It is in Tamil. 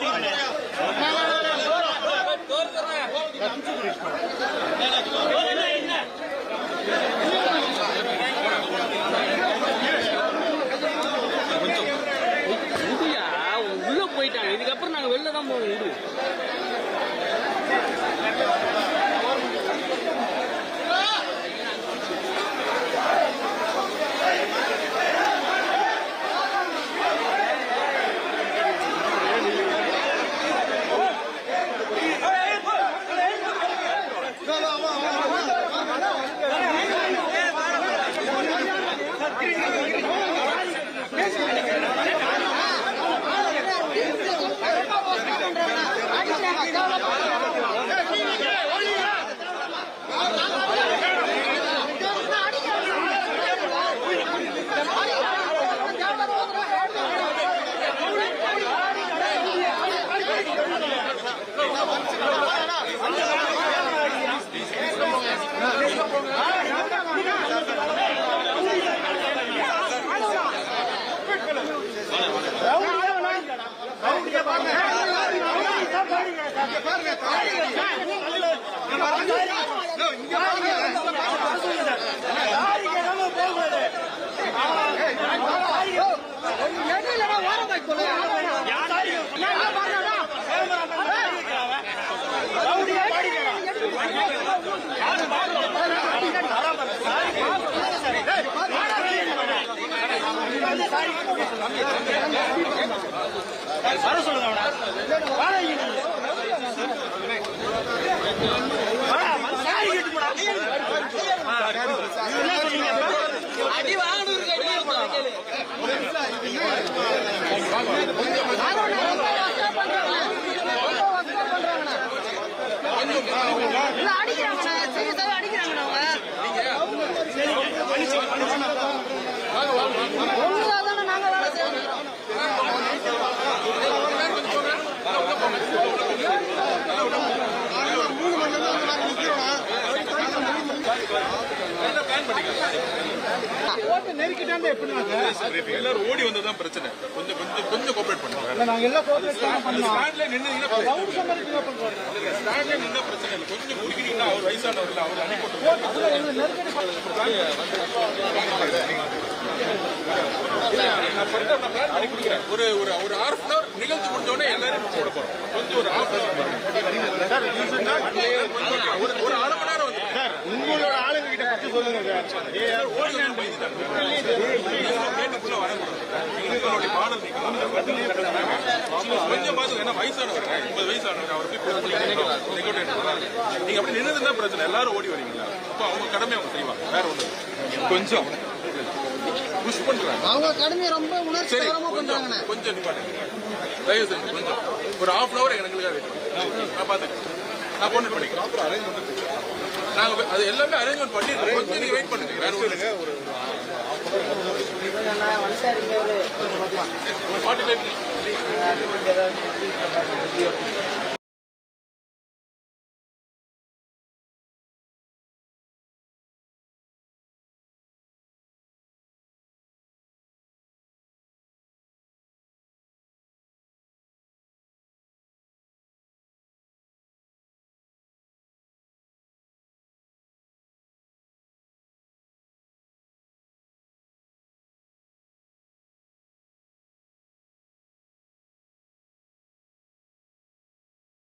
விடுயா பாருங்க அடிக்கிறாங்கண்ணா சீரியஸாவே அடிக்கிறாங்கண்ணா எல்லாரும் ஓடி வந்ததுதான் பிரச்சனை கொஞ்சம் கொஞ்சம் கொஞ்சம் நாங்க எல்லாம் அவர் அவர். ஒரு ஒரு ஒரு ஹாஃப் அன் அவர் நிகழ்ச்சி முடிஞ்சோடனே எல்லாரும் போட போறோம் கொஞ்சம் ஒரு ஹாஃப் ஒரு ஒரு அரை மணி நேரம் வந்து உங்களோட ஆளுங்க கிட்ட பத்தி சொல்லுங்க கேட்டுக்குள்ள வரக்கூடாது உங்களுடைய பாடல் கொஞ்சம் பார்த்து ஏன்னா வயசானவர் முப்பது வயசானவர் அவர் போய். நீங்க அப்படி நின்றுதுன்னா பிரச்சனை. எல்லாரும் ஓடி வரீங்களா? அப்போ அவங்க கடமை அவங்க செய்வாங்க. வேற ஒண்ணு. கொஞ்சம் புஷ் பண்றாங்க. அவங்க கடுமையை ரொம்ப உணர்ச்சிகரமா கொஞ்சம் பண்றாங்கண்ணா. கொஞ்சம் நிப்பாட்டுங்க தயவு செஞ்சு கொஞ்சம். ஒரு ஹாஃப் அன் அவர் எங்களுக்காக வெயிட் நான் பார்த்துக்கிறேன். நான் கொண்டு பண்ணிக்கிறேன். நாங்க அது எல்லாமே அரேஞ்ச்மெண்ட் பண்ணிருக்கோம் கொஞ்சம் நீங்க வெயிட் பண்ணுங்க. வேற ஒண்ணு ஃபார்ட்டி ஃபைவ் Gracias.